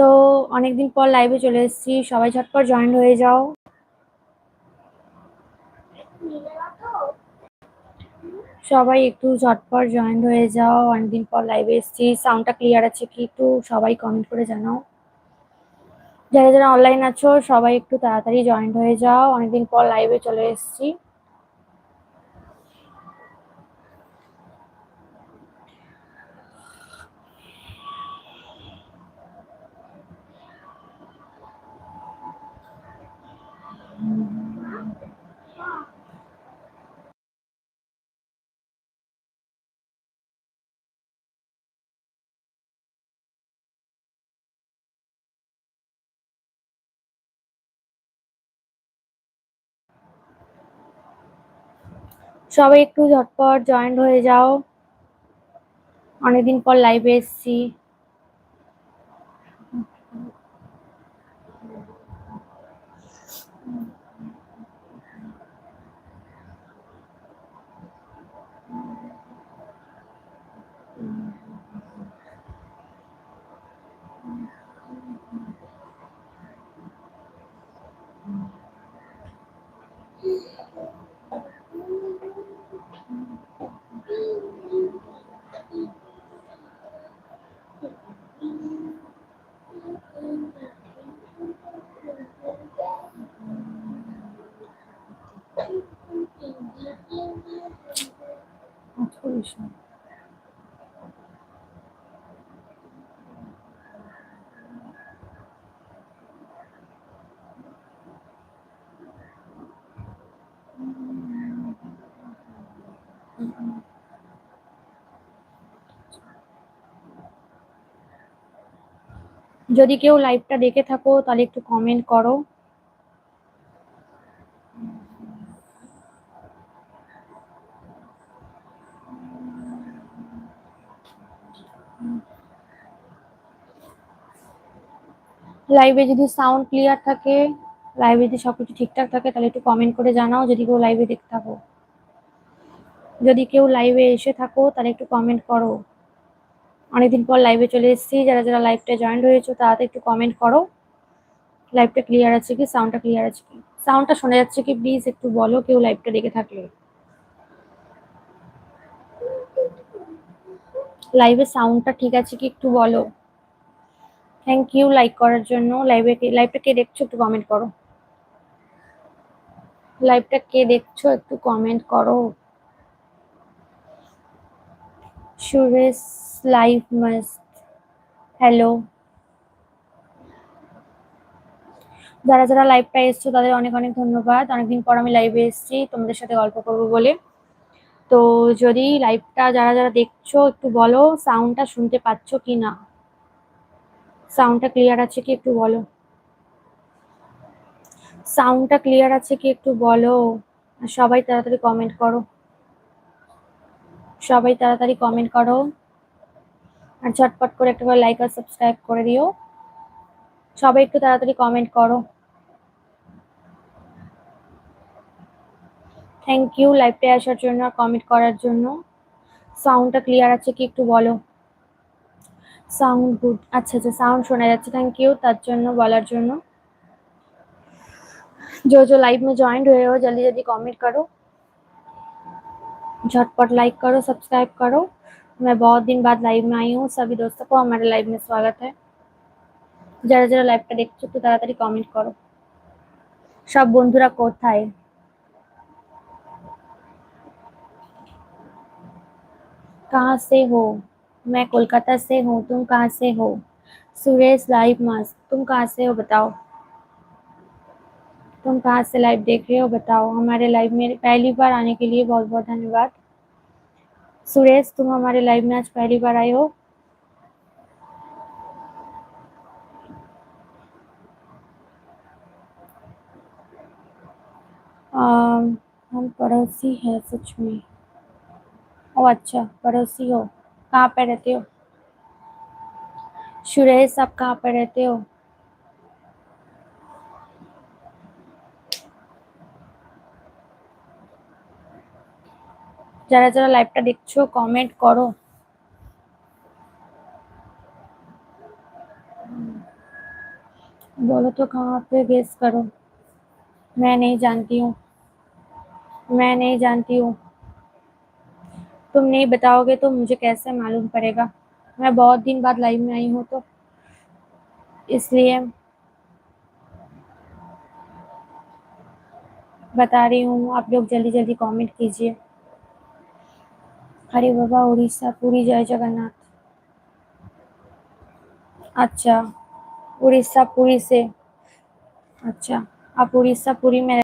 তো অনেকদিন পর লাইভে চলে এসেছি। সবাই ঝটপট জয়েন হয়ে যাও। সবাই একটু ঝটপট জয়েন হয়ে যাও। অনেকদিন পর লাইভে এসেছি। সাউন্ডটা ক্লিয়ার আছে কি একটু? সবাই কমেন্ট করে জানাও। যারা যারা অনলাইন আছো, সবাই একটু তাড়াতাড়ি জয়েন হয়ে যাও। অনেকদিন পর লাইভে চলে এসেছি। সবাই একটু ঝটপট জয়েন্ট হয়ে যাও। অনেকদিন পর লাইভে এসেছি। না যদি কেউ লাইভটা দেখে থাকো তাহলে একটু কমেন্ট করো। লাইভে যদি সাউন্ড ক্লিয়ার থাকে লাইভে যদি সবকিছু ঠিকঠাক থাকে, তাহলে একটু কমেন্ট করে জানাও, যদি কেউ লাইভে দেখতে থাকো। যদি কেউ লাইভে এসে থাকো, তাহলে একটু কমেন্ট করো। অনেকদিন পর লাইভে চলে এসেছি, যারা যারা লাইভটা জয়েন্ট হয়েছো তাড়াতাড়ি একটু কমেন্ট করো। লাইভটা ক্লিয়ার আছে কি সাউন্ডটা ক্লিয়ার আছে কি? সাউন্ডটা শোনা যাচ্ছে কি প্লিজ একটু বলো কেউ লাইভটা দেখে থাকলে। লাইভে সাউন্ডটা ঠিক আছে কি, একটু বলো। থ্যাংক ইউ লাইক করার জন্য। লাইভে লাইভটা কে দেখছ একটু কমেন্ট করো। লাইভটা কে দেখছ একটু কমেন্ট করো। সুরেশ লাইভ মাস্ট হ্যালো যারা যারা লাইভটা এসছো, তাদের অনেক অনেক ধন্যবাদ। অনেকদিন পর আমি লাইভে এসেছি, তোমাদের সাথে গল্প করব বলে। তো যদি লাইভটা যারা যারা দেখছ, একটু বলো সাউন্ডটা শুনতে পাচ্ছ কি না সাউন্ডটা ক্লিয়ার আছে কি একটু বলো? সাউন্ডটা ক্লিয়ার আছে কি একটু বলো? সবাই তাড়াতাড়ি কমেন্ট করো। সবাই তাড়াতাড়ি কমেন্ট করো। আর ঝটপট করে একটা লাইক আর সাবস্ক্রাইব করে দিও। সবাই একটু তাড়াতাড়ি কমেন্ট করো। থ্যাংক ইউ লাইভে আসার জন্য আর কমেন্ট করার জন্য। সাউন্ডটা ক্লিয়ার আছে কি একটু বলো? সাউন্ড গুড আচ্ছা আচ্ছা সাউন্ড শোনা যাচ্ছে থ্যাংক ইউ তার জন্য বলার জন্য जो जो लाइव में ज्वाइन हुए हो जल्दी जल्दी कमेंट करो झटपट लाइक करो सब्सक्राइब करो मैं बहुत दिन बाद लाइव में आई हूँ सभी दोस्तों को हमारे लाइव में स्वागत है যারা যারা লাইভটা দেখছো একটু তাড়াতাড়ি কমেন্ট করো সব বন্ধুরা কোথায় कहाँ से हो मैं कोलकाता से हूँ तुम कहाँ से हो? सुरेश लाइव मास्क तुम कहाँ से हो बताओ। तुम कहाँ से लाइव देख रहे हो बताओ। हमारे लाइव में पहली बार आने के लिए बहुत बहुत धन्यवाद। सुरेश तुम हमारे लाइव में आज पहली बार आए हो? आम, हम पड़ोसी हैं सच में। ओ अच्छा पड़ोसी हो। कहाँ पे रहते हो सुरेश आप कहाँ पे रहते हो যারা যারা লাইভটা দেখছো কমেন্ট করো बोलो तो कहाँ पे गेस करो मैं नहीं जानती हूँ मैं नहीं जानती हूँ तुम नहीं बताओगे तो मुझे कैसे मालूम पड़ेगा? मैं बहुत दिन बाद लाइव में आई हूँ तो। इसलिए बता रही हूँ, आप लोग जल्दी जल्दी कमेंट कीजिए। हरे बाबा, उड़ीसा, पूरी जय जगन्नाथ। अच्छा उड़ीसा पूरी से। अच्छा आप उड़ीसा पूरी में